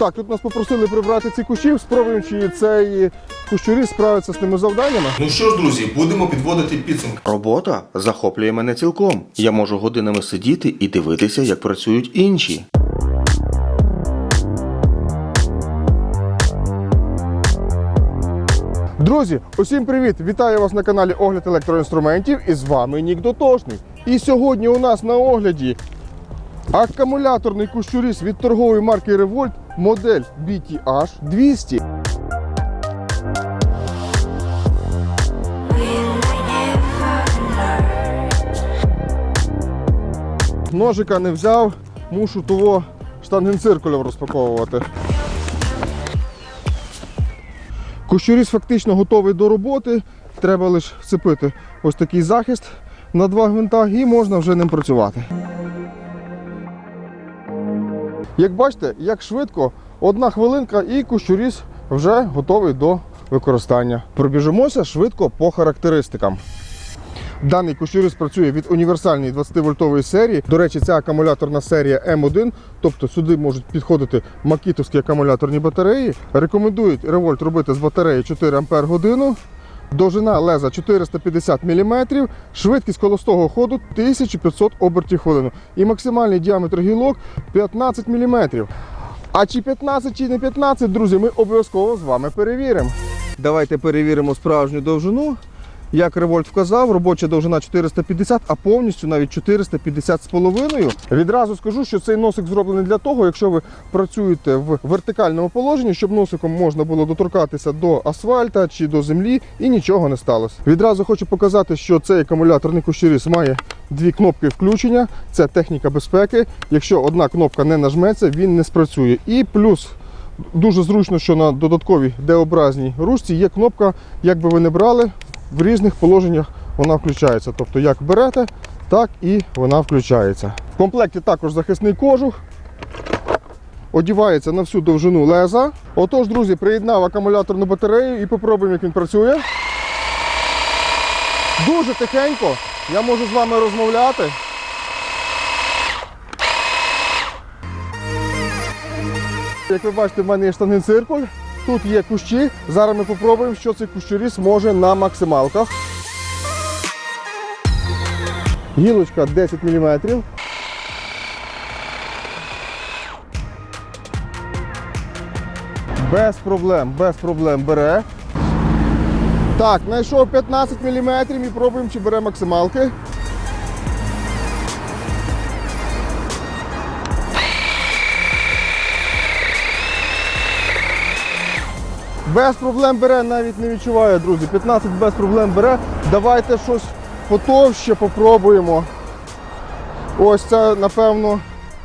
Так, тут нас попросили прибрати ці кущі, спробуємо, чи цей кущуріз справиться з тими завданнями. Ну що ж, друзі, будемо підводити підсумки. Робота захоплює мене цілком. Я можу годинами сидіти і дивитися, як працюють інші. Друзі, усім привіт! Вітаю вас на каналі Огляд електроінструментів і з вами Нік Дотошний. І сьогодні у нас на огляді акумуляторний кущуріз від торгової марки Revolt модель BTH 200. Ножика не взяв, мушу того штангенциркулем розпаковувати. Кущуріз фактично готовий до роботи. Треба лише вцепити ось такий захист на два гвинта і можна вже ним працювати. Як бачите, як швидко, одна хвилинка і кущуріз вже готовий до використання. Пробіжимося швидко по характеристикам. Даний кущуріз працює від універсальної 20-вольтової серії. До речі, ця акумуляторна серія М1, тобто сюди можуть підходити макітовські акумуляторні батареї. Рекомендують револьт робити з батареї 4 Ампер годину. Довжина леза 450 мм, швидкість колостого ходу 1500 обертів хвилину. І максимальний діаметр гілок 15 мм. А чи 15 чи не 15, друзі, ми обов'язково з вами перевіримо. Давайте перевіримо справжню довжину. Як Револьт вказав, робоча довжина 450, а повністю навіть 450 з половиною. Відразу скажу, що цей носик зроблений для того, якщо ви працюєте в вертикальному положенні, щоб носиком можна було доторкатися до асфальта чи до землі і нічого не сталося. Відразу хочу показати, що цей акумуляторний кущеріз має дві кнопки включення. Це техніка безпеки. Якщо одна кнопка не нажметься, він не спрацює. І плюс дуже зручно, що на додатковій D-образній ручці є кнопка, як би ви не брали, в різних положеннях вона включається. Тобто як берете, так і вона включається. В комплекті також захисний кожух. Одівається на всю довжину леза. Отож, друзі, приєднав акумуляторну батарею і попробуємо, як він працює. Дуже тихенько. Я можу з вами розмовляти. Як ви бачите, в мене є штангенциркуль. Тут є кущі. Зараз ми попробуємо, що цей кущоріз може на максималках. Гілочка 10 мм. Без проблем, без проблем бере. Так, знайшов 15 мм і пробуємо, чи бере максималки. Без проблем бере, навіть не відчуваю, друзі. 15 без проблем бере. Давайте щось потовще попробуємо. Ось це, напевно,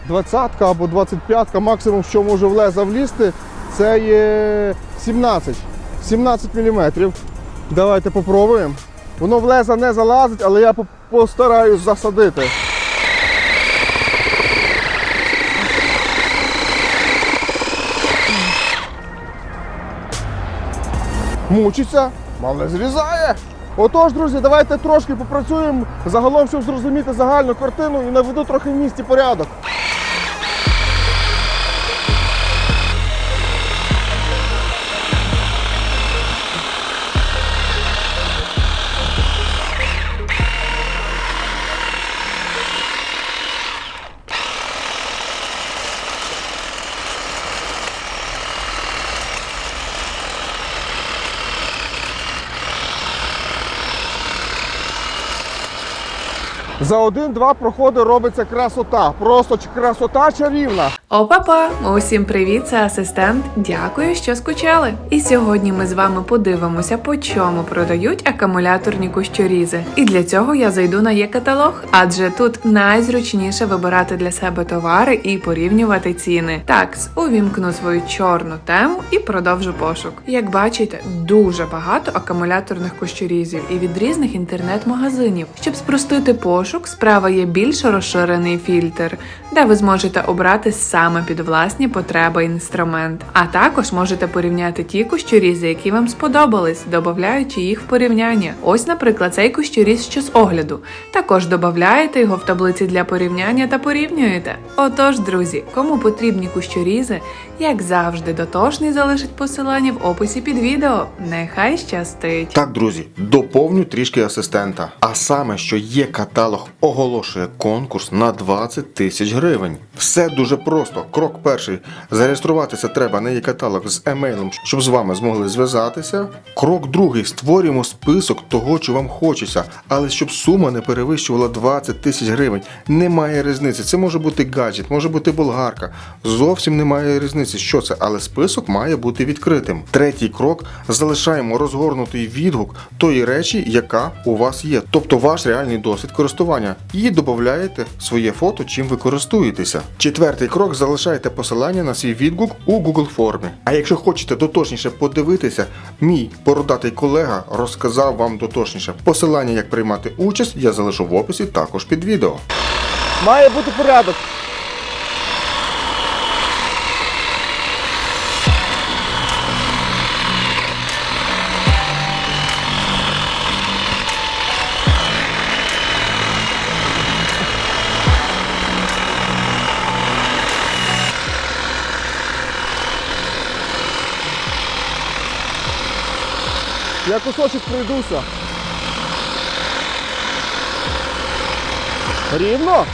20 або 25-ка. максимум, що може в леза влізти, це є 17. 17 мм. Давайте попробуємо. Воно в леза не залазить, але я постараюсь засадити. Мучиться, але зрізає. Отож, друзі, давайте трошки попрацюємо загалом, щоб зрозуміти загальну картину і наведу трохи в місті порядок. За один-два проходи робиться красота. Просто красота чарівна. Опа-па! Усім привіт, це асистент. Дякую, що скучали. І сьогодні ми з вами подивимося, по чому продають акумуляторні кущорізи. І для цього я зайду на є-каталог, адже тут найзручніше вибирати для себе товари і порівнювати ціни. Так, увімкну свою чорну тему і продовжу пошук. Як бачите, дуже багато акумуляторних кущорізів і від різних інтернет-магазинів. Щоб спростити пошук, справа є більш розширений фільтр, де ви зможете обрати саме під власні потреби інструмент. А також можете порівняти ті кущорізи, які вам сподобались, додаючи їх в порівняння. Ось, наприклад, цей кущоріз що з огляду. Також додаєте його в таблиці для порівняння та порівнюєте. Отож, друзі, кому потрібні кущорізи, як завжди, дотошний залишить посилання в описі під відео. Нехай щастить! Так, друзі, доповню трішки асистента. А саме, що є каталог, оголошує конкурс на 20 тисяч гривень. Все дуже просто. Крок перший. Зареєструватися треба на є каталог з емейлом, щоб з вами змогли зв'язатися. Крок другий. Створюємо список того, що вам хочеться, але щоб сума не перевищувала 20 тисяч гривень. Немає різниці. Це може бути гаджет, може бути болгарка. Зовсім немає різниці, що це, але список має бути відкритим. Третій крок залишаємо розгорнутий відгук тої речі, яка у вас є, тобто ваш реальний досвід користування, і додаєте своє фото, чим ви користуєтеся. Четвертий крок залишаєте посилання на свій відгук у Google формі. А якщо хочете доточніше подивитися, мій бородатий колега розказав вам доточніше. Посилання, як приймати участь, я залишу в описі також під відео. Має бути порядок. Я кусочок пройдуся. Рівно?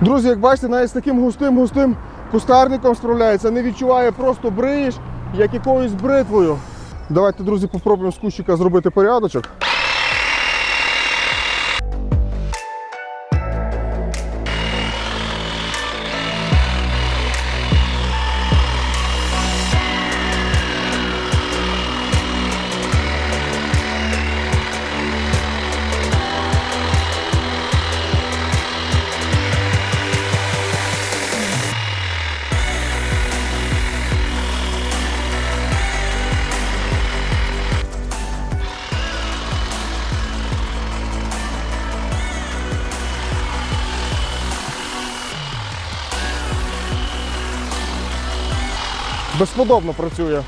Друзі, як бачите, навіть з таким густим-густим кустарником справляється, не відчуває, просто бриєш, як якоюсь бритвою. Давайте, друзі, попробуємо з кущика зробити порядочок. Безподобно працює.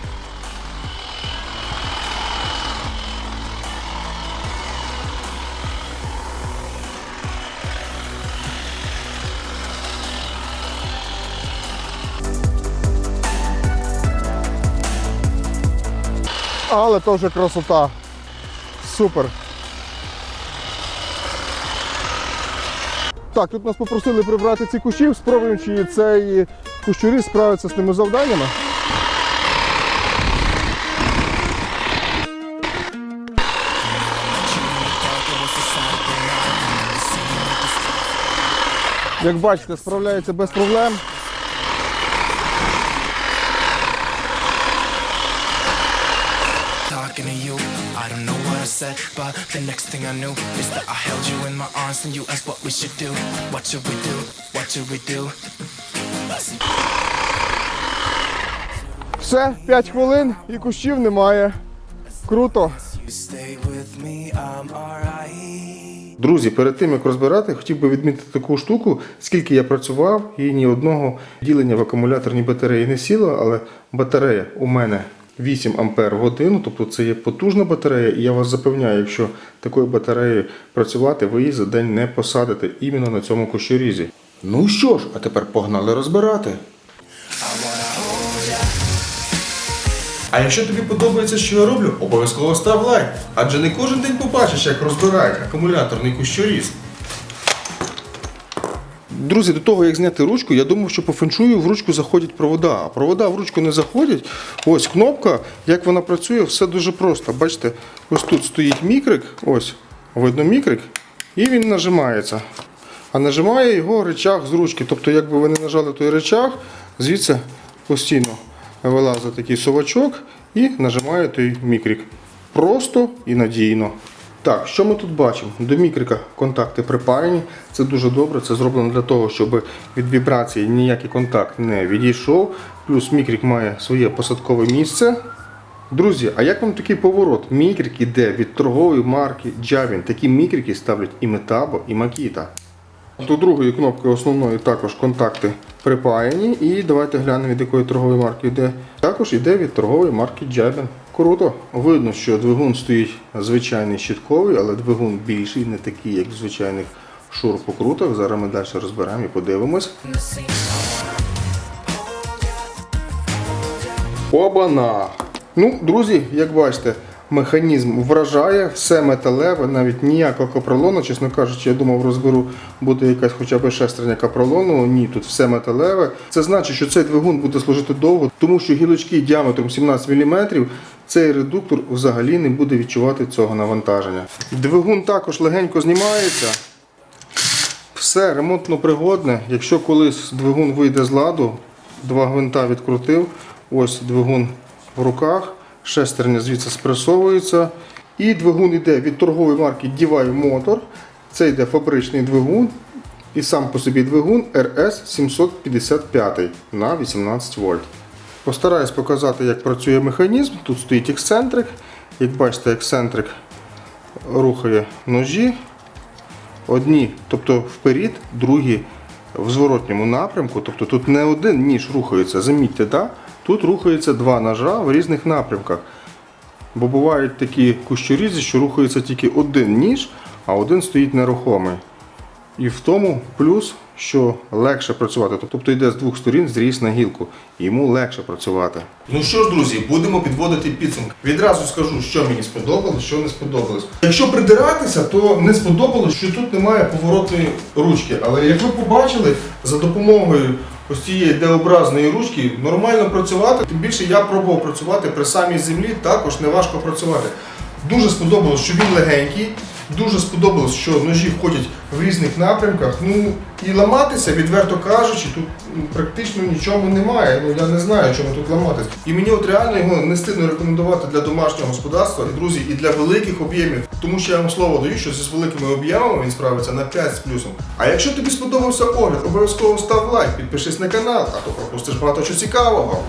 Але теж красота. Супер. Так, тут нас попросили прибрати ці кущі, спробуємо, чи цей кущуріз справиться з тими завданнями. Як бачите, справляється без проблем. talking to you. I don't know what I said, but the next thing I knew is that I held you in my arms and you asked what we should do. What should we do? What should we do? Все, 5 хвилин і кущів немає. Круто. You stay with me, I'm alright. Друзі, перед тим як розбирати, хотів би відмітити таку штуку, скільки я працював, і ні одного ділення в акумуляторній батареї не сіло, але батарея у мене 8 ампер в годину, тобто це є потужна батарея, і я вас запевняю, якщо такою батареєю працювати, ви її за день не посадите іменно на цьому кущорізі. Ну що ж, а тепер погнали розбирати. А якщо тобі подобається, що я роблю, обов'язково став лайк. Адже не кожен день побачиш, як розбирають акумуляторний кущоріз. Друзі, до того як зняти ручку, я думав, що по феншую в ручку заходять провода. А провода в ручку не заходять. Ось кнопка, як вона працює, все дуже просто. Бачите, ось тут стоїть мікрик, ось, видно мікрик, і він нажимається. А нажимає його речах з ручки. Тобто, якби ви не нажали той речах, звідси постійно вилазить такий совачок і нажимає той мікрик. Просто і надійно. Так, що ми тут бачимо? До мікрика контакти припаяні. Це дуже добре. Це зроблено для того, щоб від вібрації ніякий контакт не відійшов. Плюс мікрик має своє посадкове місце. Друзі, а як вам такий поворот? Мікрик іде від торгової марки Javin. Такі мікрики ставлять і Metabo, і Makita. До другої кнопки основної також контакти припаяні. І давайте глянемо від якої торгової марки йде. Також йде від торгової марки Jabin. Круто. Видно, що двигун стоїть звичайний щитковий, але двигун більший, не такий, як в звичайних шурупокрутах. Зараз ми далі розберемо і подивимось. Обана! Ну, друзі, як бачите, механізм вражає, все металеве, навіть ніякого капролону, чесно кажучи, я думав, розберу, буде якась хоча б шестерня капролону. Ні, тут все металеве. Це значить, що цей двигун буде служити довго, тому що гілочки діаметром 17 мм, цей редуктор взагалі не буде відчувати цього навантаження. Двигун також легенько знімається. Все ремонтно пригодне. Якщо колись двигун вийде з ладу, два гвинта відкрутив, ось двигун в руках, шестерня звідси спресовується. І двигун йде від торгової марки DeVay Motor. Це йде фабричний двигун. І сам по собі двигун RS 755 на 18 вольт. Постараюсь показати, як працює механізм. Тут стоїть ексцентрик. Як бачите, ексцентрик рухає ножі. Одні, тобто вперед, другі в зворотньому напрямку. Тобто тут не один ніж рухається, замітьте, да? Тут рухається два ножа в різних напрямках. Бо бувають такі кущорізи, що рухається тільки один ніж, а один стоїть нерухомий. І в тому плюс, що легше працювати. Тобто йде з двох сторін зріз на гілку. І йому легше працювати. Ну що ж, друзі, будемо підводити підсумки. Відразу скажу, що мені сподобалось, що не сподобалось. Якщо придиратися, то не сподобалось, що тут немає поворотної ручки. Але як ви побачили, за допомогою ось цієї D-образної ручки нормально працювати. Тим більше я пробував працювати при самій землі, також не важко працювати. Дуже сподобалось, що він легенький. Дуже сподобалось, що ножі входять в різних напрямках. Ну і ламатися, відверто кажучи, тут практично нічого немає. Ну я не знаю, чому тут ламатись. І мені от реально його не стидно рекомендувати для домашнього господарства, і друзі, і для великих об'ємів. Тому що я вам слово даю, що зі великими об'ємами він справиться на 5 з плюсом. А якщо тобі сподобався огляд, обов'язково став лайк, підпишись на канал, а то пропустиш багато чого цікавого.